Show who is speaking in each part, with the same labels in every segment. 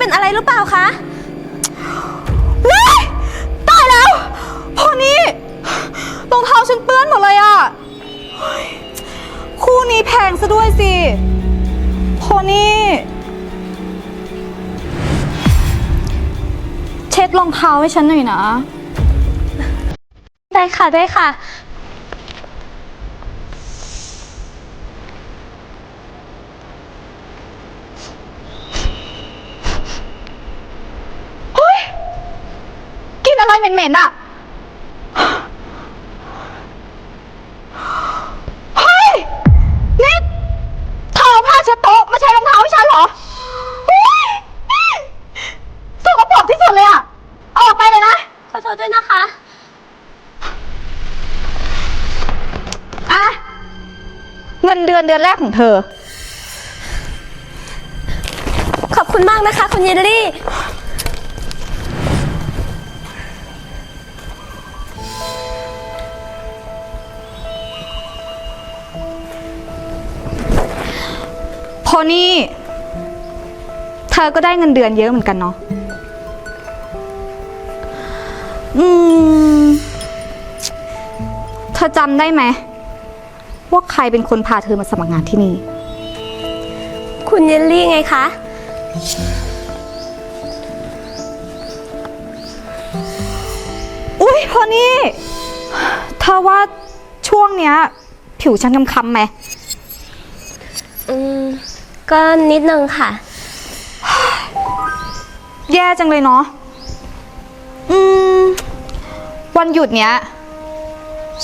Speaker 1: เป็นอะไรหรือเปล่าคะ
Speaker 2: นี่ตายแล้วพอนี่รองเท้าฉันเปื้อนหมดเลยอะเฮ้ยคู่นี้แพงซะด้วยสิพอนี่เช็ดรองเท้าให้ฉันหน่อยนะ
Speaker 1: ได้ค่ะได้ค่ะ
Speaker 2: กิน อะไรเหม็นๆอะเฮ้ย นี่เธอเอาผ้าเช็ดโต๊ะมาใช้รองเท้าให้ฉันเหรอเฮ้ยสกปรกที่สุดเลยอะเอาออกไปเลยนะ
Speaker 1: ขอโทษด้วยนะคะ
Speaker 2: อะ เงินเดือนเดือนแรกของเธอ
Speaker 1: ขอบคุณมากนะคะ คุณเยลลี่
Speaker 2: นี่ เธอก็ได้เงินเดือนเยอะเหมือนกันเนาะ อืม เธอจำได้ไหมว่าใครเป็นคนพาเธอมาสมัครงานที่นี่
Speaker 1: คุณเยลลี่ไงคะ
Speaker 2: อุ้ยพอนี่ เธอว่าช่วงเนี้ย ผิวฉันคำๆไหม
Speaker 1: อืม ก็นิดนึงค่ะ
Speaker 2: แย่จังเลยเนาะ อืม วันหยุดเนี้ย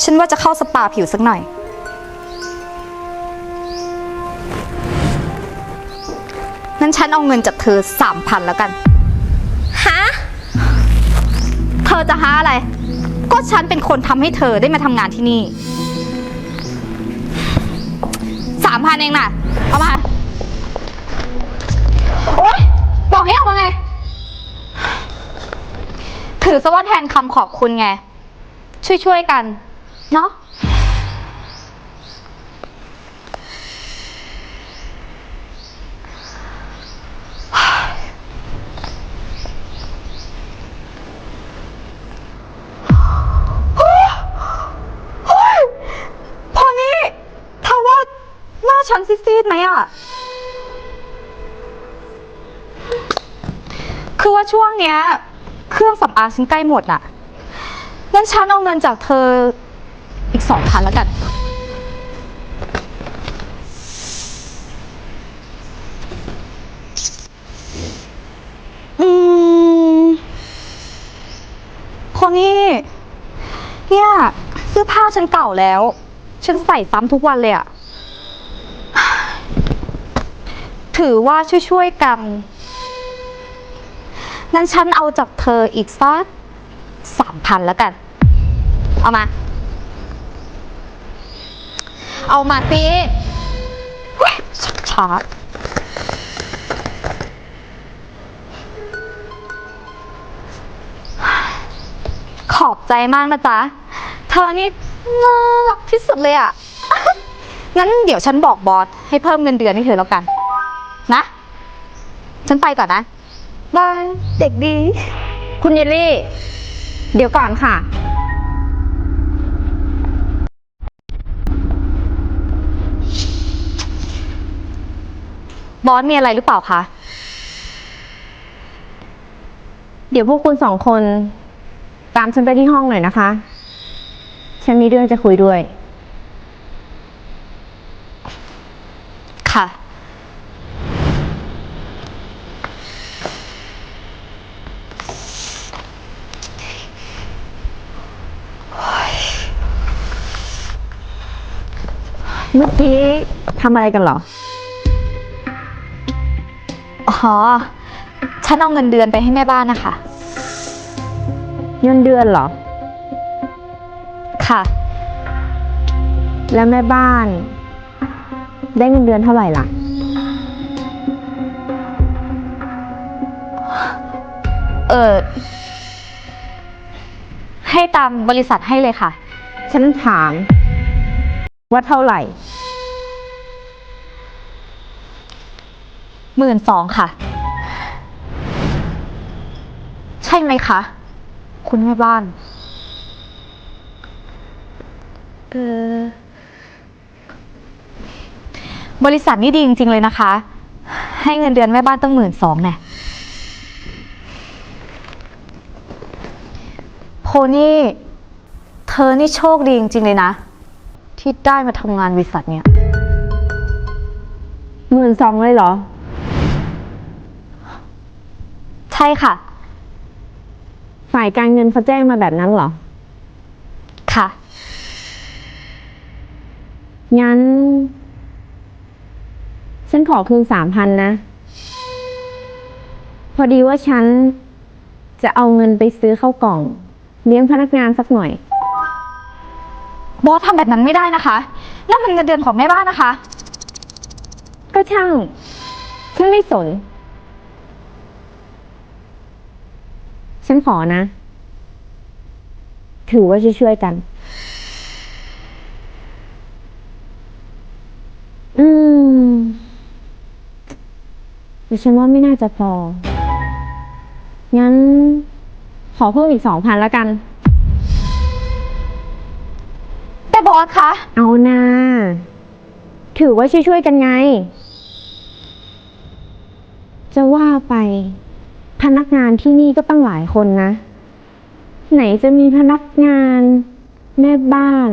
Speaker 2: ฉันว่าจะเข้าสปาผิวสักหน่อย งั้นฉันเอาเงินจากเธอสามพันแล้วกัน
Speaker 1: ฮะ
Speaker 2: เธอจะหาอะไร ก็ฉันเป็นคนทำให้เธอได้มาทำงานที่นี่ สามพันเองน่ะ เอามา อกให้เอามาไง ถือซะว่าแทนคำขอบคุณไง ช่วยๆกัน เนาะ เฮ้ยพอนี่เธอว่าหน้าฉันซีดๆไหมอะคือว่าช่วง เนี้ย เครื่องสำอางฉันใกล้หมดน่ะ งั้นฉันเอาเงินจากเธออีกสองพันแล้วกัน อืมพอนี่เนี่ยเสื้อผ้าฉันเก่าแล้ว ฉันใส่ซ้ำทุกวันเลยอะ ถือว่าช่วยๆกัน งั้นฉันเอาจากเธออีกสักสามพันแล้วกัน เอามา เอามาสิช้าขอบใจมากนะจ๊ะ เธอนี่น่ารักที่สุดเลยอะงั้นเดี๋ยวฉันบอกบอสให้เพิ่มเงินเดือนให้เธอแล้วกัน นะ ฉันไปก่อนนะ บาย เด็กดี
Speaker 3: คุณเยลลี่ เดี๋ยวก่อนค่ะ
Speaker 2: บอสมีอะไรหรือเปล่าคะ
Speaker 3: เดี๋ยวพวกคุณสองคน ตามฉันไปที่ห้องหน่อยนะคะ ฉันมีเรื่องจะคุยด้วย
Speaker 2: ค่ะ
Speaker 3: เมื่อกี้ทำอะไรกันเหรอ
Speaker 2: อ๋อ ฉันเอาเงินเดือนไปให้แม่บ้านนะคะ
Speaker 3: เงินเดือนเหรอ
Speaker 2: ค่ะ
Speaker 3: แล้วแม่บ้าน ได้เงินเดือนเท่าไหร่ล่ะ
Speaker 2: เออ ให้ตามบริษัทให้เลยค่ะ
Speaker 3: ฉันถาม ว่าเท่าไหร่
Speaker 2: หมื่นสองค่ะ ใช่ไหมคะ คุณแม่บ้าน
Speaker 1: เออ
Speaker 2: บริษัทนี่ดีจริง ๆ เลยนะคะ ให้เงินเดือนแม่บ้านตั้งหมื่นสองแน่โพนี่ เธอนี่โชคดีจริง ๆ เลยนะ ที่ได้มาทำงานบริษัทเนี่ย
Speaker 3: หมื่นสองเลยเหรอ
Speaker 2: ใช่ค่ะ
Speaker 3: ฝ่ายการเงินเขาแจ้งมาแบบนั้นเหรอ
Speaker 2: ค่ะ
Speaker 3: งั้น ฉันขอคืนสามพันนะ พอดีว่าฉันจะเอาเงินไปซื้อข้าวกล่อง เลี้ยงพนักงานสักหน่อย
Speaker 2: บอสทำแบบนั้นไม่ได้นะคะนั่นมันเงินเดือนของแม่บ้านนะคะ
Speaker 3: ก็ช่างฉันไม่สน ฉันขอนะ ถือว่าช่วยๆกัน อืมดิฉันว่าไม่น่าจะพอ งั้น ขอเพิ่มอีกสองพันแล้วกัน
Speaker 2: อสคะ
Speaker 3: เอานาถือว่าช่วยๆกันไง จะว่าไป พนักงานที่นี่ก็ตั้งหลายคนนะ ไหนจะมีพนักงาน แม่บ้าน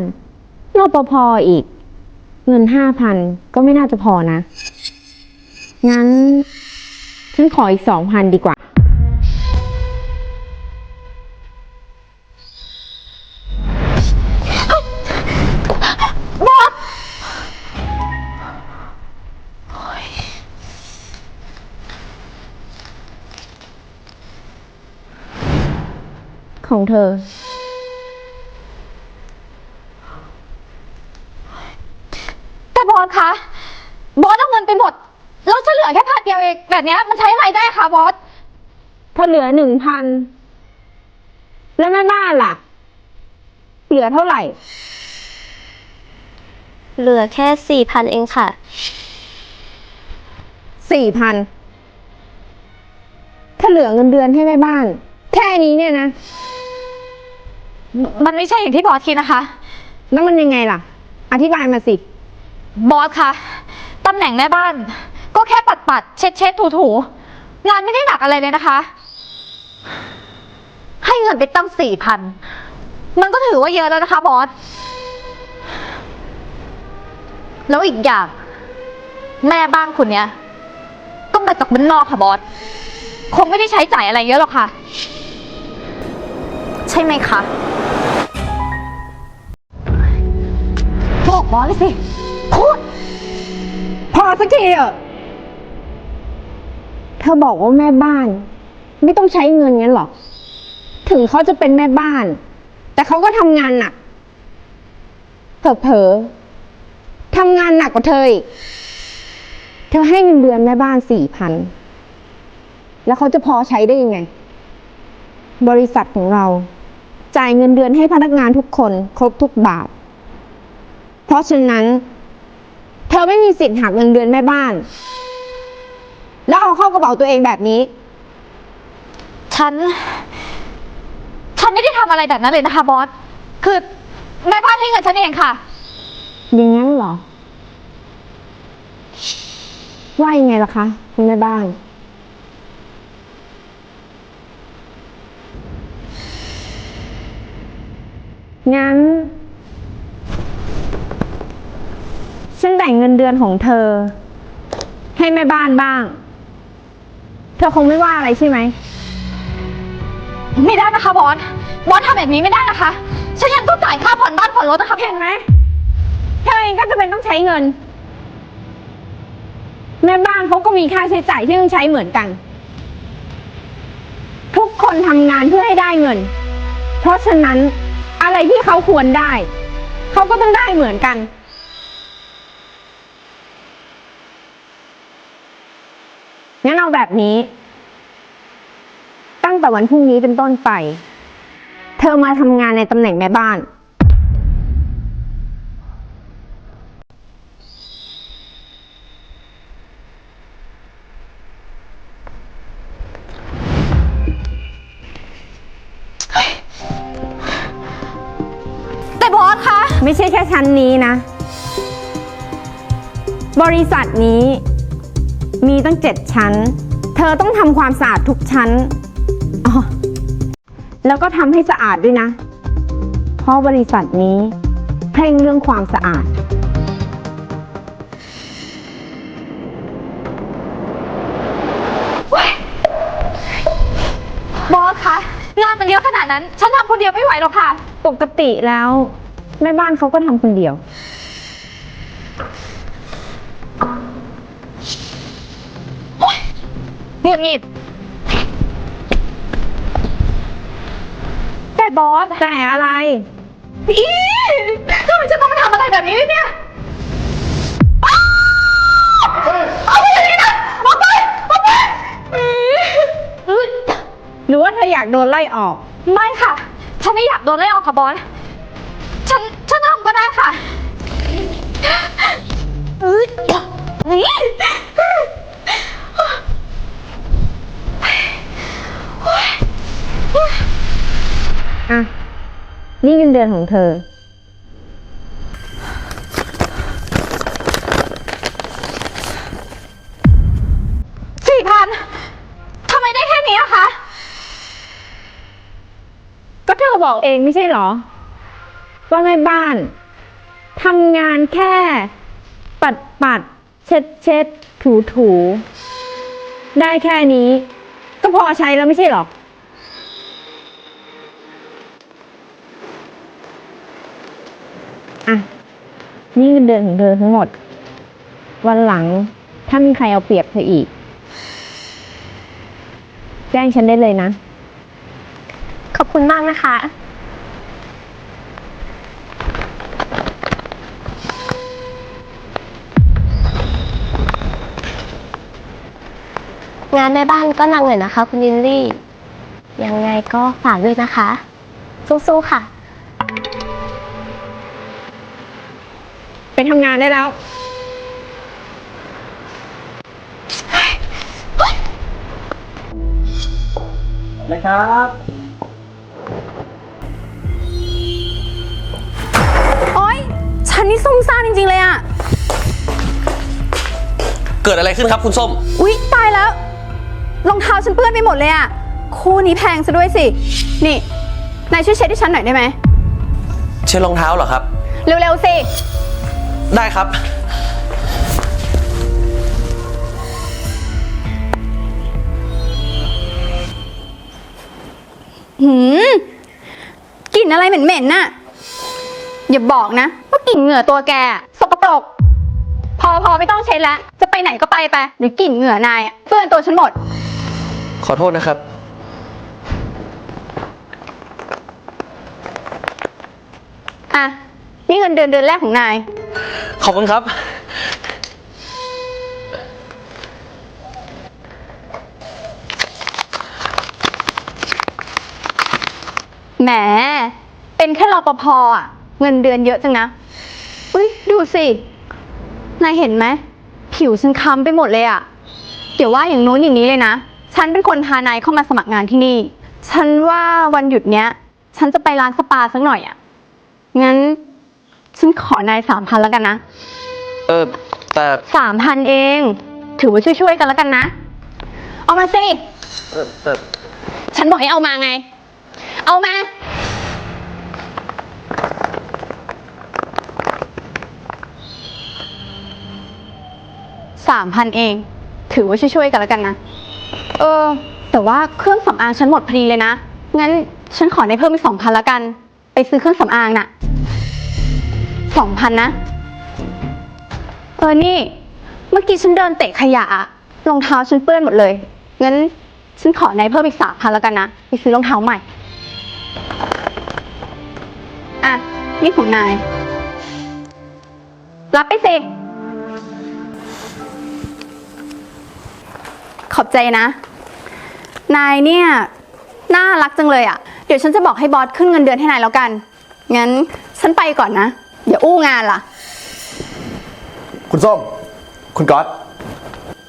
Speaker 3: รปภอีก เงินห้าพันก็ไม่น่าจะพอนะ งั้น ฉันขออีกสองพันดีกว่า ธอ
Speaker 2: แต่บอสคะ บอสเอาเงินไปหมด แล้วจะเหลือแค่พันเดียวเอง แบบเนี้ยมันใช้อะไรได้คะบอส
Speaker 3: พอเหลือหนึ่งพัน แล้วแม่บ้านล่ะ เหลือเท่าไหร่
Speaker 1: เหลือแค่สี่พันเองค่ะ
Speaker 3: สี่พัน ถ้าเหลือเงินเดือนให้แม่บ้าน แค่นี้เนี่ยนะ
Speaker 2: มันไม่ใช่อย่างที่บอสคิดนะคะ
Speaker 3: แล้วมันยังไงล่ะ อธิบายมาสิ
Speaker 2: บอสคะตำแหน่งแม่บ้าน ก็แค่ปัดปัดๆเช็ดเช็ดถูถูๆงานไม่ได้หนักอะไรเลยนะคะ ให้เงินไปตั้งสี่พันมันก็ถือว่าเยอะแล้วนะคะบอส แล้วอีกอย่าง แม่บ้านคุณเนี้ยก็มาจากบ้านนอกค่ะบอส คงไม่ได้ใช้จ่ายอะไรเยอะหรอกค่ะ ใช่ไหมคะ บอกบอเลยสิ พูด
Speaker 3: พอสักทีเถอะเธอบอกว่าแม่บ้าน ไม่ต้องใช้เงินงั้นหรอถึงเขาจะเป็นแม่บ้าน แต่เขาก็ทำงานหนักเผลอๆทำงานหนักกว่าเธออีก เธอให้เงินเดือนแม่บ้านสี่พัน แล้วเขาจะพอใช้ได้ยังไง บริษัทของเรา จ่ายเงินเดือนให้พนักงานทุกคน ครบทุกบาท เพราะฉะนั้น เธอไม่มีสิทธิ์หักเงินเดือนแม่บ้าน แล้วเอาเข้ากระเป๋าตัวเองแบบนี้
Speaker 2: ฉัน ฉันไม่ได้ทำอะไรแบบนั้นเลยนะคะบอส คือแม่บ้านให้เงินฉันเองค่ะ
Speaker 3: อย่างนั้นเหรอ ว่ายังไงล่ะคะคุณแม่บ้าน งั้น ฉันแบ่งเงินเดือนของเธอ ให้แม่บ้านบ้าง เธอคงไม่ว่าอะไรใช่ไหม
Speaker 2: ไม่ได้นะคะบอส บอสทำแบบนี้ไม่ได้นะคะ ฉันยังต้องจ่ายค่าผ่อนบ้านผ่อนรถนะคะ
Speaker 3: เห็นไหมเธอเองก็จะเป็นต้องใช้เงิน แม่บ้านเขาก็มีค่าใช้จ่ายที่ต้องใช้เหมือนกัน ทุกคนทำงานเพื่อให้ได้เงิน เพราะฉะนั้นอะไรที่เขาควรได้ เขาก็ต้องได้เหมือนกัน งั้นเอาแบบนี้ ตั้งแต่วันพรุ่งนี้เป็นต้นไป เธอมาทำงานในตำแหน่งแม่บ้าน แต่บอสคะ ไม่ใช่แค่ชั้นนี้นะ บริษัทนี้ มีตั้งเจ็ดชั้น เธอต้องทำความสะอาดทุกชั้นอ๋อแล้วก็ทำให้สะอาดด้วยนะ เพราะบริษัทนี้เคร่งเรื่องความสะอาด
Speaker 2: บอสคะงานมันเยอะขนาดนั้น ฉันทำคนเดียวไม่ไหวหรอกค่ะ
Speaker 3: ปกติแล้ว แม่บ้านเขาก็ทำคนเดียว
Speaker 2: หงุดหงิด แต่บอส
Speaker 3: แต่อะไร
Speaker 2: อีทำไมฉันต้องมาทำอะไรแบบนี้ด้วยเนี่ยอ้าวเอาไปเลยนะออกไปออกไปอีเฮ้ย
Speaker 3: หรือว่าเธออยากโดนไล่ออก
Speaker 2: ไม่ค่ะ ฉันไม่อยากโดนไล่ออกค่ะบอส ฉัน ฉันทำก็ได้ค่ะเฮ้ยเฮ้ย
Speaker 3: อ่ นี่เงินเดือนของเธอ
Speaker 2: สี่พันทำไมได้แค่นี้อะคะ
Speaker 3: ก็เธอบอกเองไม่ใช่เหรอ ว่าแม่บ้านทำงานแค่ ปัดปัดเช็ดเช็ดถูถูได้แค่นี้ ก็พอใช้แล้วไม่ใช่เหรอ นี่เงินเดือนของเธอทั้งหมด วันหลังถ้ามีใครเอาเปรียบเธออีก แจ้งฉันได้เลยนะ
Speaker 1: ขอบคุณมากนะคะ งานแม่บ้านก็หนักหน่อยนะคะ คุณยินลี่ ยังไงก็ฝากด้วยนะคะ สู้ๆค่ะ
Speaker 3: ไปทำงานได้แล้ว
Speaker 4: นะครับ
Speaker 5: โอ๊ย ฉันนี่ซุ่มซ่ามจริง ๆ เลยอะ
Speaker 4: เกิดอะไรขึ้นครับคุณส้ม
Speaker 5: อุ๊ย ตายแล้ว รองเท้าฉันเปื้อนไปหมดเลยอะคู่นี้แพงซะด้วยสิ นี่ นายช่วยเช็ดให้ฉันหน่อยได้ไหม
Speaker 4: เช็ดรองเท้าเหรอครับ
Speaker 5: เร็ว ๆ สิ
Speaker 4: ได้ครับ
Speaker 5: หืมกลิ่นอะไรเหม็นๆน่ะ อย่าบอกนะว่ากลิ่นเหงื่อตัวแกอะสกปรก พอพอไม่ต้องเช็ดแล้วจะไปไหนก็ไปไปเดี๋ยวกลิ่นเหงื่อนายอะเปื้อนตัวฉันหมด
Speaker 4: ขอโทษนะครับ
Speaker 5: อะ นี่เงินเดือนเดือนแรกของนาย
Speaker 4: ขอบคุณครับ
Speaker 5: แหม เป็นแค่รปภอะ เงินเดือนเยอะจังนะ อุ้ยดูสิ นายเห็นไหม ผิวฉันคล้ำไปหมดเลยอะ เดี๋ยวว่าอย่างโน้นอย่างนี้เลยนะ ฉันเป็นคนพานายเข้ามาสมัครงานที่นี่ ฉันว่าวันหยุดเนี้ย ฉันจะไปร้านสปาสักหน่อยอะ งั้น ฉันขอนายสามพันแล้วกันนะ
Speaker 4: เออ แต่
Speaker 5: สามพันเอง ถือว่าช่วยๆกันแล้วกันนะ เอามาสิ
Speaker 4: เออแต่
Speaker 5: ฉันบอกให้เอามาไง เอามา สามพันเอง ถือว่าช่วยๆกันแล้วกันนะ เออ แต่ว่าเครื่องสำอางฉันหมดพอดีเลยนะ งั้นฉันขอได้เพิ่มอีกสองพันแล้วกัน ไปซื้อเครื่องสำอางน่ะ สองพันนะ เออนี่ เมื่อกี้ฉันเดินเตะขยะอะรองเท้าฉันเปื้อนหมดเลย งั้นฉันขอนายเพิ่มอีกสามพันแล้วกันนะ ไปซื้อรองเท้าใหม่ อะ นี่ของนาย รับไปสิ ขอบใจนะ นายเนี่ย น่ารักจังเลยอะ่ะ เดี๋ยวฉันจะบอกให้บอสขึ้นเงินเดือนให้นายแล้วกัน งั้นฉันไปก่อนนะ อย่าอู้งานล่ะ
Speaker 6: คุณส้ม คุณก๊อต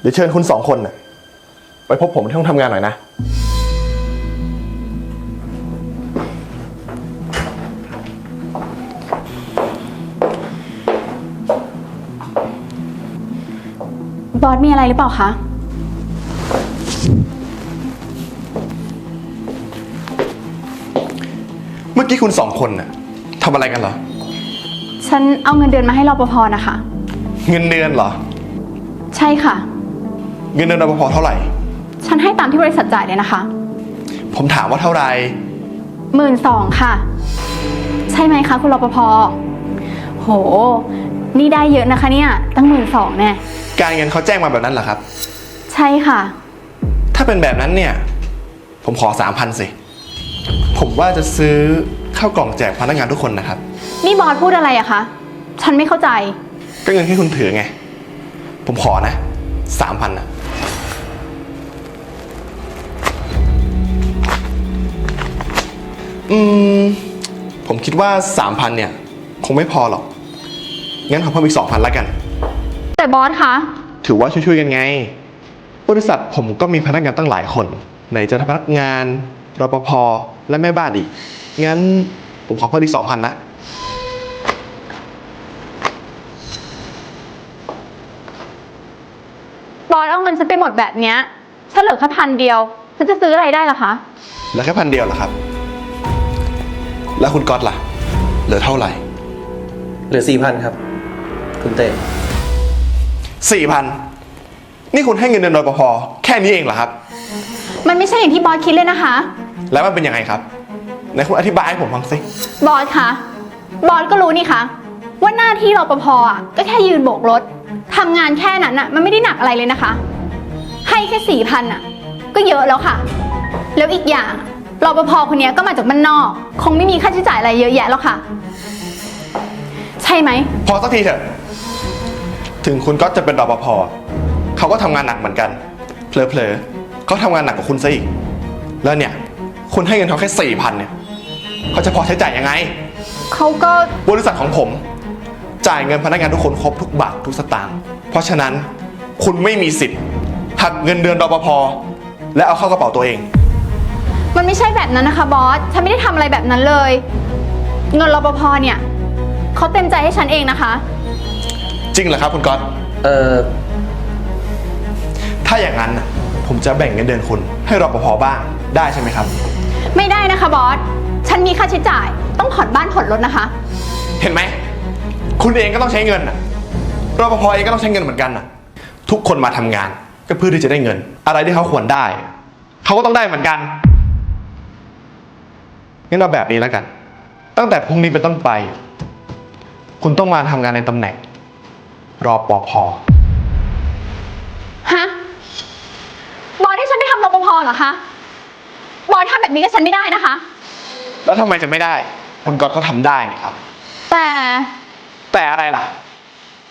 Speaker 6: เดี๋ยวเชิญคุณสองคนไปพบผมที่ห้องทำงานหน่อยนะ
Speaker 5: บอสมีอะไรหรือเปล่าคะ
Speaker 6: เมื่อกี้คุณสองคนน่ะทำอะไรกันเหรอ
Speaker 5: ฉันเอาเงินเดือนมาให้รปภนะคะ
Speaker 6: เงินเดือนเหรอ
Speaker 5: ใช่ค่ะ
Speaker 6: เงินเดือนรปภเท่าไหร่
Speaker 5: ฉันให้ตามที่บริษัทจ่ายเลยนะคะ
Speaker 6: ผมถามว่าเท่าไหร่
Speaker 5: หมื่นสองค่ะ ใช่ไหมคะคุณรปภโห นี่ได้เยอะนะคะเนี่ย ตั้งหมื่นสองแน่
Speaker 6: การเงินเขาแจ้งมาแบบนั้นเหรอครับ
Speaker 5: ใช่ค่ะ
Speaker 6: ถ้าเป็นแบบนั้นเนี่ย ผมขอสามพันสิ ผมว่าจะซื้อ ข้าวกล่องแจกพนักงานทุกคนนะครับ
Speaker 5: นี่บอสพูดอะไรอะคะ ฉันไม่เข้าใจ
Speaker 6: ก็เงินที่คุณถือไง ผมขอนะสามพันนะอืม ผมคิดว่าสามพันเนี่ย คงไม่พอหรอก งั้นขอเพิ่มอีกสองพันละกัน
Speaker 5: แต่บอสคะ
Speaker 6: ถือว่าช่วยๆกันไง บริษัทผมก็มีพนักงานตั้งหลายคน ไหนจะพนักงานรปภและแม่บ้านอีก งั้นผมขอเพิ่มอีกสองพันนะ
Speaker 5: บอสเอาเงินฉันไปหมดแบบเนี้ยฉันเหลือแค่พันเดียว ฉันจะซื้ออะไรได้ล่ะคะ
Speaker 6: แล้วแค่พันเดียวเหรอครับ แล้วคุณก๊อตล่ะ เหลือเท่าไหร่
Speaker 4: เหลือสี่พันครับ คุณเต้
Speaker 6: สี่พันนี่คุณให้เงินเดือนรปภแค่นี้เองเหรอครับ
Speaker 5: มันไม่ใช่อย่างที่บอสคิดเลยนะคะ
Speaker 6: แล้วมันเป็นยังไงครับ ไหนคุณอธิบายให้ผมฟังสิ
Speaker 5: บอสคะบอสก็รู้นี่คะว่าหน้าที่รปภอะก็แค่ยืนโบกรถทำงานแค่นั้นอะ มันไม่ได้หนักอะไรเลยนะคะ ให้แค่สี่พันอะ ก็เยอะแล้วค่ะ แล้วอีกอย่างรปภคนเนี้ยก็มาจากบ้านนอก คงไม่มีค่าใช้จ่ายอะไรเยอะแยะแล้วค่ะ ใช่ไหม
Speaker 6: พอสักทีเถอะ ถึงคุณก๊อตจะเป็นรปภเขาก็ทำงานหนักเหมือนกัน เผลอๆเขาทำงานหนักกว่าคุณซะอีก แล้วเนี่ย คุณให้เงินเขาแค่สี่พันเนี่ย เขาจะพอใช้จ่ายยังไง
Speaker 5: เขาก็
Speaker 6: บริษัทของผม จ่ายเงินพนักงานทุกคนครบทุกบาททุกสตางค์เพราะฉะนั้นคุณไม่มีสิทธิ์หักเงินเดือนรปภและเอาเข้ากระเป๋าตัวเอง
Speaker 5: มันไม่ใช่แบบนั้นนะคะบอส ฉันไม่ได้ทำอะไรแบบนั้นเลย เงินรปภเนี่ยเขาเต็มใจให้ฉันเองนะคะ
Speaker 6: จริงเหรอครับคุณก๊อต
Speaker 4: เอ่อ
Speaker 6: ถ้าอย่างนั้นน่ะผมจะแบ่งเงินเดือนคุณให้รปภบ้างได้ใช่ไหมครับ
Speaker 5: ไม่ได้นะคะบอส ฉันมีค่าใช้จ่าย ต้องผ่อนบ้านผ่อนรถนะคะ
Speaker 6: เห็นไหม คุณเองก็ต้องใช้เงินน่ะรปภเองก็ต้องใช้เงินเหมือนกันน่ะ ทุกคนมาทำงานก็เพื่อที่จะได้เงิน อะไรที่เขาควรได้ เขาก็ต้องได้เหมือนกันงั้นเราแบบนี้แล้วกัน ตั้งแต่พรุ่งนี้เป็นต้นไป คุณต้องมาทำงานในตำแหน่งรอปภ
Speaker 5: ฮะ บอสให้ฉันไปทำรปภเหรอคะ บอสทำแบบนี้กับฉันไม่ได้นะคะ
Speaker 6: แล้วทำไมจะไม่ได้ คุณก๊อตเขาทำได้นี่ครับ
Speaker 5: แต่
Speaker 6: แต่อะไรล่ะ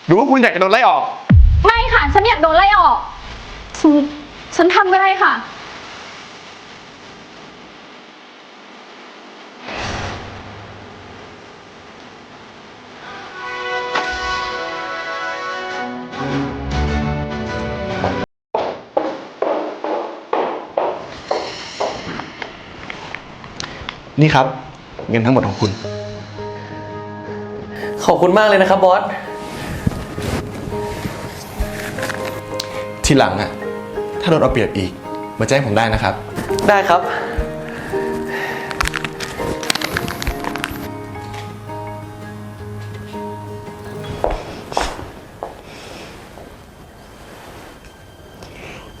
Speaker 6: หรือว่าคุณอยากจะโดนไล่ออก
Speaker 5: ไม่ค่ะ ฉันไม่อยากโดนไล่ออก ฉันฉันทำก็ได้ค่ะ
Speaker 6: นี่ครับ เงินทั้งหมดของคุณ
Speaker 4: ขอบคุณมากเลยนะครับบอส
Speaker 6: ทีหลังอะถ้าโดนเอาเปรียบอีก มาแจ้งผมได้นะครับ
Speaker 4: ได้ครับ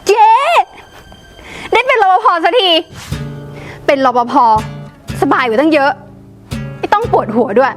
Speaker 5: เย้ได้เป็นรปภสักที เป็นรปภส บายกว่าตั้งเยอะ ไม่ต้องปวดหัวด้วย